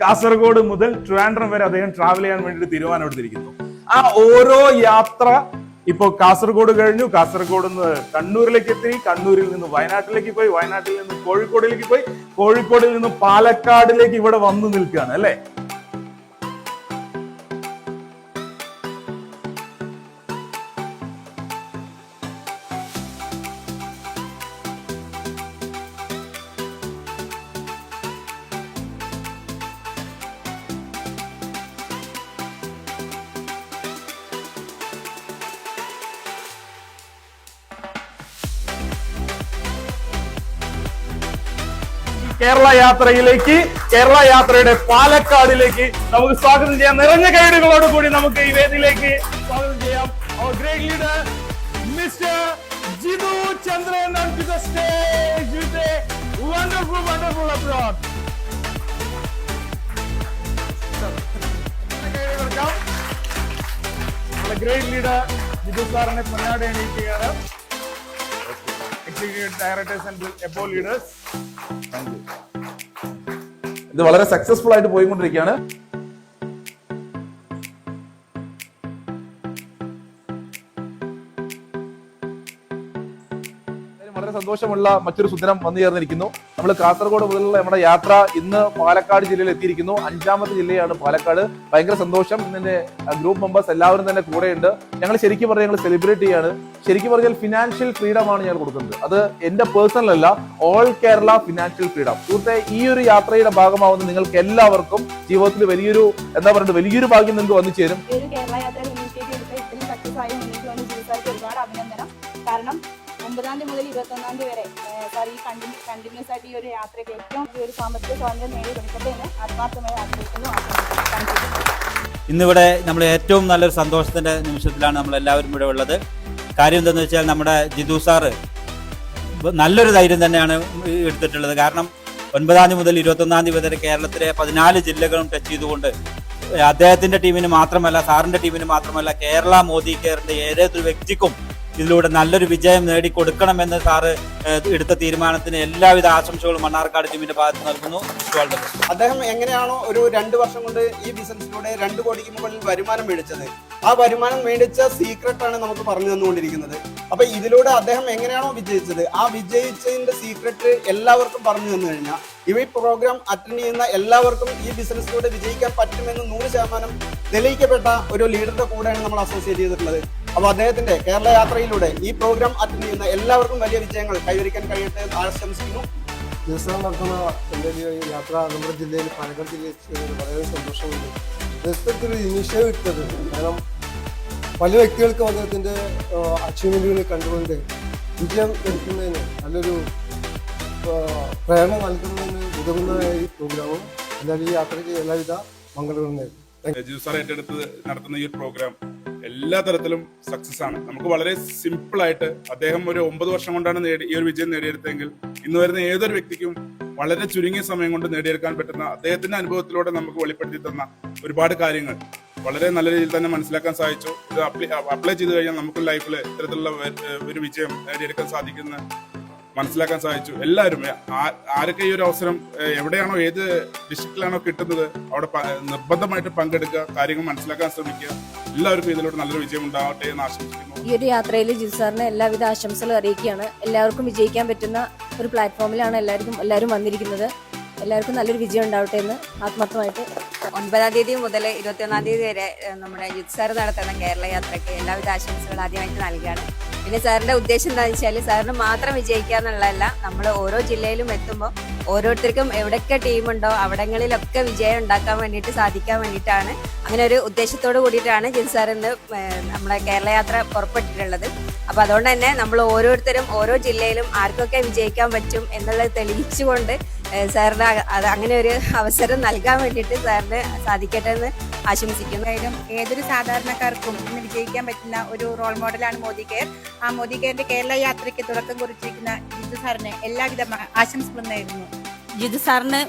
കാസർഗോഡ് മുതൽ ട്രിവാൻഡ്രം വരെ അദ്ദേഹം ട്രാവൽ ചെയ്യാൻ വേണ്ടിയിട്ട് തീരുമാനമെടുത്തിരിക്കുന്നു ആ ഓരോ യാത്ര ഇപ്പോ കാസർഗോഡ് കഴിഞ്ഞു. കാസർഗോഡ് നിന്ന് കണ്ണൂരിലേക്ക് എത്തി. കണ്ണൂരിൽ നിന്ന് വയനാട്ടിലേക്ക് പോയി. വയനാട്ടിൽ നിന്ന് കോഴിക്കോടിലേക്ക് പോയി. കോഴിക്കോടിൽ നിന്ന് പാലക്കാടിലേക്ക് ഇവിടെ വന്നു നിൽക്കുകയാണ് അല്ലെ? കേരള യാത്രയിലേക്ക് കേരള യാത്രയുടെ പാലക്കാടിലേക്ക് നമുക്ക് സ്വാഗതം ചെയ്യാം. നിറഞ്ഞ കൈഡുകളോട് കൂടി നമുക്ക് ഈ വേദിയിലേക്ക് സ്വാഗതം ചെയ്യാം. Our great great leader Jithu സാറിനെ പൊന്നാടെ എണീക്കുകയാണ് ഡയറക്ടേഴ്സ് ആൻഡ് എപ്പോ ലീഡേഴ്സ് ഇത് വളരെ സക്സസ്ഫുൾ ആയിട്ട് പോയിക്കൊണ്ടിരിക്കുകയാണ്. വളരെ സന്തോഷമുള്ള മറ്റൊരു സുദിനം വന്നു ചേർന്നിരിക്കുന്നു. നമ്മൾ കാസർഗോഡ് മുതലുള്ള നമ്മുടെ യാത്ര ഇന്ന് പാലക്കാട് ജില്ലയിൽ എത്തിയിരിക്കുന്നു. അഞ്ചാമത്തെ ജില്ലയാണ് പാലക്കാട്. ഭയങ്കര സന്തോഷം. ഇന്നെ ഗ്രൂപ്പ് മെമ്പേഴ്സ് എല്ലാവരും തന്നെ കൂടെയുണ്ട്. ഞങ്ങൾ ശരിക്കും പറഞ്ഞാൽ ഞങ്ങൾ സെലിബ്രേറ്റ് ചെയ്യാണ് ശരിക്കും പറഞ്ഞാൽ ഫിനാൻഷ്യൽ ഫ്രീഡം ആണ് ഞാൻ കൊടുക്കുന്നത്. അത് എന്റെ പേഴ്സണൽ അല്ല ഓൾ കേരള ഫിനാൻഷ്യൽ ഫ്രീഡം സുഹൃത്തെ ഈ ഒരു യാത്രയുടെ ഭാഗമാവുന്ന നിങ്ങൾക്ക് എല്ലാവർക്കും ജീവിതത്തിൽ വലിയൊരു എന്താ പറയുക വലിയൊരു ഭാഗ്യം നിങ്ങൾക്ക് വന്നു ചേരും. ഒമ്പതാം തീയതി മുതൽ ഇരുപത്തൊന്നാം തീയതി വരെ സാർ ഈ കണ്ടിന്യൂസ് ആയിട്ട് ഈ ഒരു യാത്രയ്ക്ക് ഏറ്റവും ഒരു സാമ്പത്തിക സ്വാതന്ത്ര്യം നേടി കൊടുക്കട്ടെ എന്ന് ആത്മാർത്ഥമായി ആഗ്രഹിക്കുന്നു. ഇന്നിവിടെ നമ്മൾ ഏറ്റവും നല്ലൊരു സന്തോഷത്തിന്റെ നിമിഷത്തിലാണ് നമ്മൾ എല്ലാവരും ഇവിടെ ഉള്ളത്. കാര്യം എന്താണെന്ന് വെച്ചാൽ നമ്മുടെ ജിതു സാറ് നല്ലൊരു ധൈര്യം തന്നെയാണ് എടുത്തിട്ടുള്ളത്. കാരണം ഒൻപതാം തീയതി മുതൽ ഇരുപത്തൊന്നാം തീയതി വരെ കേരളത്തിലെ പതിനാല് ജില്ലകളും ടച്ച് ചെയ്തുകൊണ്ട് അദ്ദേഹത്തിന്റെ ടീമിന് മാത്രമല്ല സാറിന്റെ ടീമിന് മാത്രമല്ല കേരള മോദി കെയറിന്റെ ഏതൊരു വ്യക്തിക്കും ഇതിലൂടെ നല്ലൊരു വിജയം നേടിക്കൊടുക്കണമെന്ന് സാറ് എടുത്ത തീരുമാനത്തിന് എല്ലാവിധ ആശംസകളും മണ്ണാർക്കാട് ടീമിന്റെ ഭാഗത്ത് നൽകുന്നു. അദ്ദേഹം എങ്ങനെയാണോ ഒരു രണ്ട് വർഷം കൊണ്ട് ഈ ബിസിനസ്സിലൂടെ രണ്ട് കോടിക്ക് മുകളിൽ വരുമാനം മേടിച്ചത്. ആ വരുമാനം മേടിച്ച സീക്രട്ട് ആണ് നമുക്ക് പറഞ്ഞു തന്നുകൊണ്ടിരിക്കുന്നത്. അപ്പൊ ഇതിലൂടെ അദ്ദേഹം എങ്ങനെയാണോ വിജയിച്ചത്? ആ വിജയിച്ചതിന്റെ സീക്രട്ട് എല്ലാവർക്കും പറഞ്ഞു തന്നു കഴിഞ്ഞാൽ ഈ പ്രോഗ്രാം അറ്റൻഡ് ചെയ്യുന്ന എല്ലാവർക്കും ഈ ബിസിനസ്സിലൂടെ വിജയിക്കാൻ പറ്റുമെന്ന് നൂറ് ശതമാനം തെളിയിക്കപ്പെട്ട ഒരു ലീഡറുടെ കൂടെയാണ് നമ്മൾ അസോസിയേറ്റ് ചെയ്തിട്ടുള്ളത്. അപ്പൊ അദ്ദേഹത്തിന്റെ കേരള യാത്രയിലൂടെ ഈ പ്രോഗ്രാം അറ്റൻഡ് ചെയ്യുന്ന എല്ലാവർക്കും വലിയ വിജയങ്ങൾ കൈവരിക്കാൻ കഴിയട്ടെ എന്ന് ആശംസിക്കുന്നു. ദിവസം നടത്തുന്ന എന്റെ ഈ യാത്ര നമ്മുടെ ജില്ലയിൽ പാലക്കാട് ജില്ലയിൽ വളരെ സന്തോഷമുണ്ട്. ദിവസത്തിൽ ഇനീഷ്യേവ് ഇട്ടത് കാരണം പല വ്യക്തികൾക്കും അദ്ദേഹത്തിന്റെ അച്ചീവ്മെന്റുകൾ കണ്ടുകൊണ്ട് വിജയം ലഭിക്കുന്നതിന് നല്ലൊരു പ്രേരണ നൽകുന്നതിന് ഉതകുന്ന ഈ പ്രോഗ്രാമും എന്നാൽ ഈ യാത്രയ്ക്ക് എല്ലാവിധ മംഗളങ്ങളും ഏറ്റെടുത്ത് നടത്തുന്ന ഈ പ്രോഗ്രാം എല്ലാ തരത്തിലും സക്സസ് ആണ്. നമുക്ക് വളരെ സിമ്പിൾ ആയിട്ട് അദ്ദേഹം ഒരു ഒമ്പത് വർഷം കൊണ്ടാണ് നേടി ഈ ഒരു വിജയം നേടിയെടുത്തെങ്കിൽ ഇന്ന് വരുന്ന ഏതൊരു വ്യക്തിക്കും വളരെ ചുരുങ്ങിയ സമയം കൊണ്ട് നേടിയെടുക്കാൻ പറ്റുന്ന അദ്ദേഹത്തിന്റെ അനുഭവത്തിലൂടെ നമുക്ക് വെളിപ്പെടുത്തി തന്ന ഒരുപാട് കാര്യങ്ങൾ വളരെ നല്ല രീതിയിൽ തന്നെ മനസ്സിലാക്കാൻ സാധിച്ചു. ഇത് അപ്ലൈ അപ്ലൈ ചെയ്ത് കഴിഞ്ഞാൽ നമുക്ക് ലൈഫിൽ ഇത്തരത്തിലുള്ള ഒരു വിജയം നേടിയെടുക്കാൻ സാധിക്കുന്ന മനസ്സിലാക്കാൻ സാധിച്ചു എല്ലാവരും ആരൊക്കെ ഈ ഒരു അവസരം എവിടെയാണോ ഏത് ഡിസ്ട്രിക്റ്റിലാണോ കിട്ടുന്നത് അവിടെ നിർബന്ധമായിട്ട് പങ്കെടുക്കുക കാര്യങ്ങൾ മനസ്സിലാക്കാൻ ശ്രമിക്കുക. എല്ലാവർക്കും ഇതിലൂടെ നല്ലൊരു വിജയം ഉണ്ടാവട്ടെ എന്ന് ആശംസിക്കുന്നു. ഈ ഒരു യാത്രയിൽ ജിൽ സാറിന് എല്ലാവിധ ആശംസകളും അറിയിക്കുകയാണ്. എല്ലാവർക്കും വിജയിക്കാൻ പറ്റുന്ന ഒരു പ്ലാറ്റ്ഫോമിലാണ് എല്ലാവർക്കും എല്ലാവരും വന്നിരിക്കുന്നത്. എല്ലാവർക്കും നല്ലൊരു വിജയം ഉണ്ടാവട്ടെ എന്ന് ആത്മാർത്ഥമായിട്ട് ഒൻപതാം തീയതി മുതൽ ഇരുപത്തിയൊന്നാം തീയതി വരെ നമ്മുടെ യുദ്ധ സാർ നടത്തുന്ന കേരള യാത്രയ്ക്ക് എല്ലാവിധ ആശംസകളും ആദ്യമായിട്ട് നൽകുകയാണ്. പിന്നെ സാറിന്റെ ഉദ്ദേശം എന്താണെന്ന് വെച്ചാൽ സാറിന് മാത്രം വിജയിക്കുക എന്നുള്ളതല്ല. നമ്മൾ ഓരോ ജില്ലയിലും എത്തുമ്പോൾ ഓരോരുത്തർക്കും എവിടെയൊക്കെ ടീമുണ്ടോ അവിടങ്ങളിലൊക്കെ വിജയം ഉണ്ടാക്കാൻ വേണ്ടിയിട്ട് സാധിക്കാൻ വേണ്ടിയിട്ടാണ് അങ്ങനെ ഒരു ഉദ്ദേശത്തോട് കൂടിയിട്ടാണ് ജിൻ സാർ ഇന്ന് നമ്മളെ കേരള യാത്ര പുറപ്പെട്ടിട്ടുള്ളത്. അപ്പോൾ അതുകൊണ്ട് തന്നെ നമ്മൾ ഓരോരുത്തരും ഓരോ ജില്ലയിലും ആർക്കൊക്കെ വിജയിക്കാൻ പറ്റും എന്നുള്ളത് തെളിയിച്ചുകൊണ്ട് സാറിന് അങ്ങനെ ഒരു അവസരം നൽകാൻ വേണ്ടിയിട്ട് സാറിന് സാധിക്കട്ടെ എന്ന് ആശംസിക്കുന്നു. എന്തായാലും ഏതൊരു സാധാരണക്കാർക്കും ഇന്ന് വിജയിക്കാൻ പറ്റുന്ന ഒരു റോൾ മോഡലാണ് മോദി കെയർ ആ മോദി കെയറിന്റെ കേരള യാത്രയ്ക്ക് തുടക്കം കുറിച്ചിരിക്കുന്ന ജിജു സാറിന് എല്ലാവിധ ആശംസകളും നേരുന്നു. ജിതു സാറിന്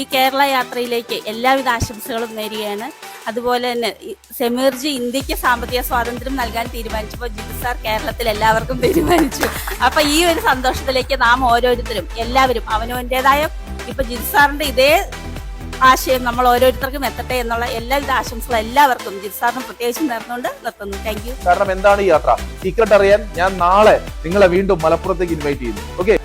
ഈ കേരള യാത്രയിലേക്ക് എല്ലാവിധ ആശംസകളും നേരുകയാണ്. അതുപോലെ തന്നെ സെമീർജി ഇന്ത്യയ്ക്ക് സാമ്പത്തിക സ്വാതന്ത്ര്യം നൽകാൻ തീരുമാനിച്ചപ്പോൾ ജിതു സാർ കേരളത്തിൽ എല്ലാവർക്കും തീരുമാനിച്ചു. അപ്പൊ ഈ ഒരു സന്തോഷത്തിലേക്ക് നാം ഓരോരുത്തരും എല്ലാവരും അവനവന്റെതായ ഇപ്പൊ ജിതു സാറിന്റെ ഇതേ ആശയം നമ്മൾ ഓരോരുത്തർക്കും എത്തട്ടെ എന്നുള്ള എല്ലാവിധ ആശംസകളും എല്ലാവർക്കും ജിത് സാറിനും പ്രത്യേകിച്ചും നേർന്നുകൊണ്ട് നിർത്തുന്നു. താങ്ക് യു കാരണം എന്താണ് ഈ യാത്ര? സീക്രട്ട് അറിയാൻ ഞാൻ നാളെ നിങ്ങളെ വീണ്ടും മലപ്പുറത്തേക്ക് ഇൻവൈറ്റ് ചെയ്യുന്നു. ഓക്കെ